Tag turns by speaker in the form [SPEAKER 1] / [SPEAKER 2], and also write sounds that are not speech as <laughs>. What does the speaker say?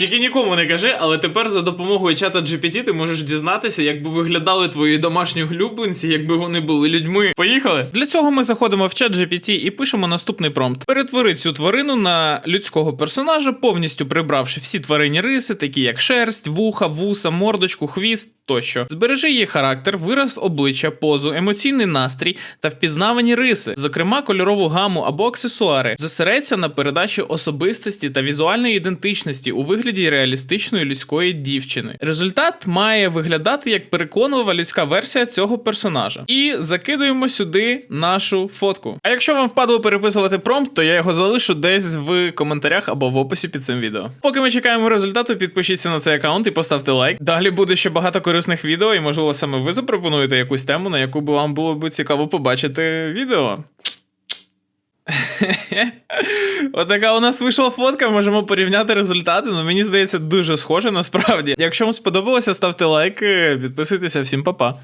[SPEAKER 1] Тільки нікому не кажи, але тепер за допомогою чата GPT ти можеш дізнатися, як би виглядали твої домашні улюбленці, якби вони були людьми. Поїхали? Для цього ми заходимо в чат GPT і пишемо наступний промпт: перетвори цю тварину на людського персонажа, повністю прибравши всі тваринні риси, такі як шерсть, вуха, вуса, мордочку, хвіст тощо. Збережи її характер, вираз обличчя, позу, емоційний настрій та впізнавані риси, зокрема кольорову гаму або аксесуари. Зосередься на передачі особистості та візуальної ідентичності у вигляді реалістичної людської дівчини. Результат має виглядати як переконлива людська версія цього персонажа. І закидуємо сюди нашу фотку. А якщо вам впадло переписувати промпт, то я його залишу десь в коментарях або в описі під цим відео. Поки ми чекаємо результату, підпишіться на цей аккаунт і поставте лайк. Далі буде ще багато корисних відео, і можливо саме ви запропонуєте якусь тему, на яку би вам було б цікаво побачити відео. <laughs> Отака у нас вийшла фотка, можемо порівняти результати. Ну мені здається, дуже схоже насправді. Якщо вам сподобалося, ставте лайк, підписуйтеся, всім па-па.